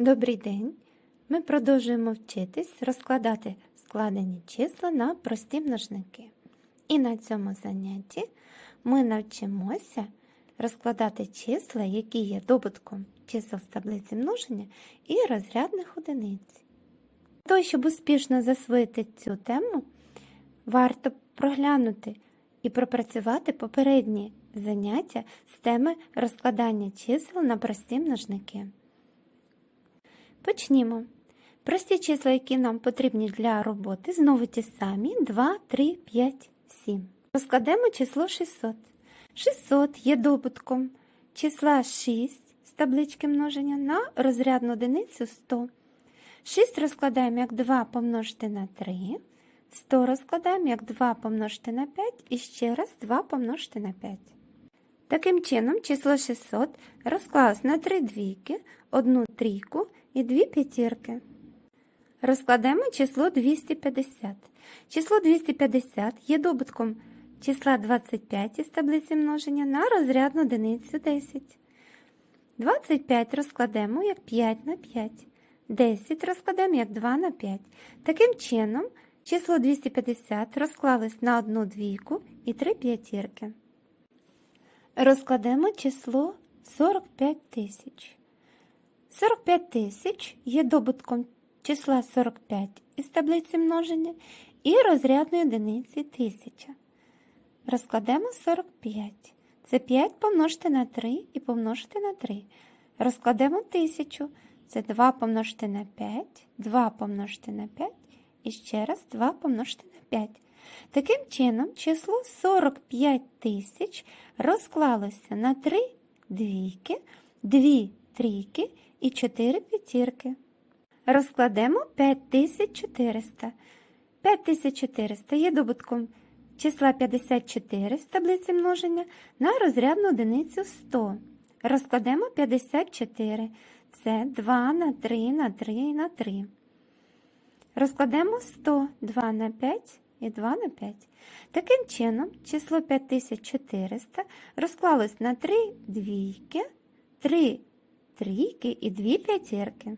Добрий день! Ми продовжуємо вчитись розкладати складені числа на прості множники. І на цьому занятті ми навчимося розкладати числа, які є добутком чисел з таблиці множення і розрядних одиниць. Того, щоб успішно засвоїти цю тему, варто проглянути і пропрацювати попередні заняття з теми розкладання чисел на прості множники. Почнімо. Прості числа, які нам потрібні для роботи, знову ті самі 2, 3, 5, 7. Розкладемо число 600. 600 є добутком числа 6 з таблички множення на розрядну одиницю 100. 6 розкладаємо як 2 помножити на 3. 100 розкладаємо як 2 помножити на 5 і ще раз 2 помножити на 5. Таким чином, число 600 розклалось на 3 двійки, одну трійку і дві п'ятірки. Розкладемо число 250. Число 250 є добутком числа 25 із таблиці множення на розрядну одиницю 10. 25 розкладемо як 5 на 5. 10 розкладемо як 2 на 5. Таким чином, число 250 розклалось на одну двійку і три п'ятірки. Розкладемо число 45 тисяч. 45 тисяч є добутком числа 45 із таблиці множення і розрядної одиниці 1000. Розкладемо 45. Це 5 помножити на 3 і помножити на 3. Розкладемо 1000. Це 2 помножити на 5, 2 помножити на 5 і ще раз 2 помножити на 5. Таким чином, число 45 тисяч розклалося на 3 двійки, 2 трійки і 4 п'ятірки. Розкладемо 5400. 5400 є добутком числа 54 з таблиці множення на розрядну одиницю 100. Розкладемо 54. Це 2 на 3 на 3 на 3. Розкладемо 100, 2 на 5 і 2 на 5. Таким чином, число 5400 розклалось на 3 двійки, 3 трійки і 2 п'ятірки.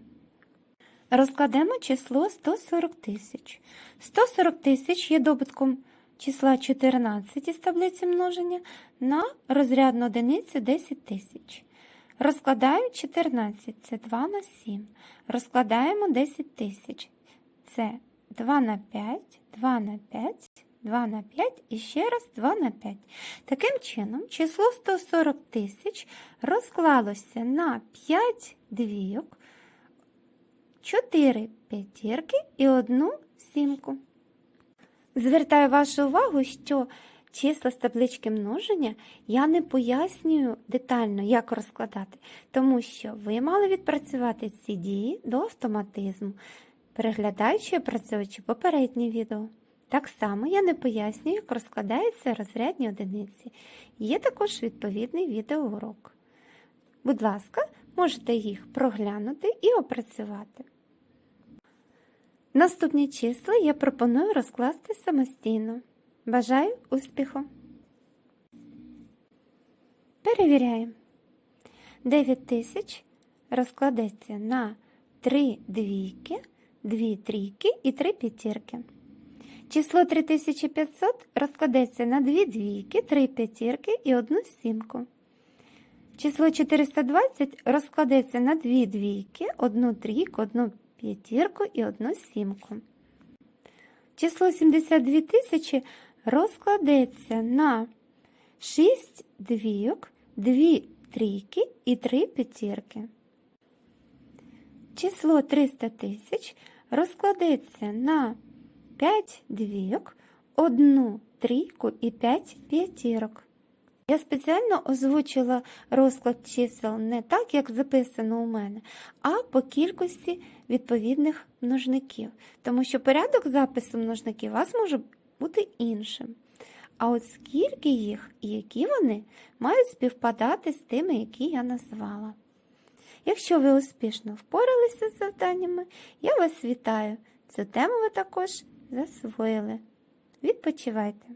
Розкладемо число 140 тисяч. 140 тисяч є добутком числа 14 із таблиці множення на розрядну одиницю 10 тисяч. Розкладаємо 14, це 2 на 7. Розкладаємо 10 тисяч. Це 2 на 5, 2 на 5, 2 на 5 і ще раз 2 на 5. Таким чином, число 140 тисяч розклалося на 5 двійок, 4 п'ятірки і 1 сімку. Звертаю вашу увагу, що числа з таблички множення я не пояснюю детально, як розкладати, тому що ви мали відпрацювати ці дії до автоматизму, переглядаючи і опрацьовуючи попереднє відео. Так само я не пояснюю, як розкладаються розрядні одиниці. Є також відповідний відеоурок. Будь ласка, можете їх проглянути і опрацювати. Наступні числа я пропоную розкласти самостійно. Бажаю успіху! Перевіряємо. 9 тисяч розкладеться на 3 двійки, 2 трійки і 3 п'ятірки. Число 3500 розкладеться на 2 двійки, 3 п'ятірки і 1 сімку. Число 420 розкладеться на 2 двійки, 1 трійку, 1 п'ятірку і 1 сімку. Число 72 тисячі розкладеться на 6 двійок, 2 трійки і 3 п'ятірки. Число 300 тисяч розкладеться на 5 двійок, 1 трійку і 5 п'ятірок. Я спеціально озвучила розклад чисел не так, як записано у мене, а по кількості відповідних множників, тому що порядок запису множників у вас може бути іншим. А от скільки їх і які вони мають співпадати з тими, які я назвала. Якщо ви успішно впоралися з завданнями, я вас вітаю. Цю тему ви також засвоїли. Відпочивайте!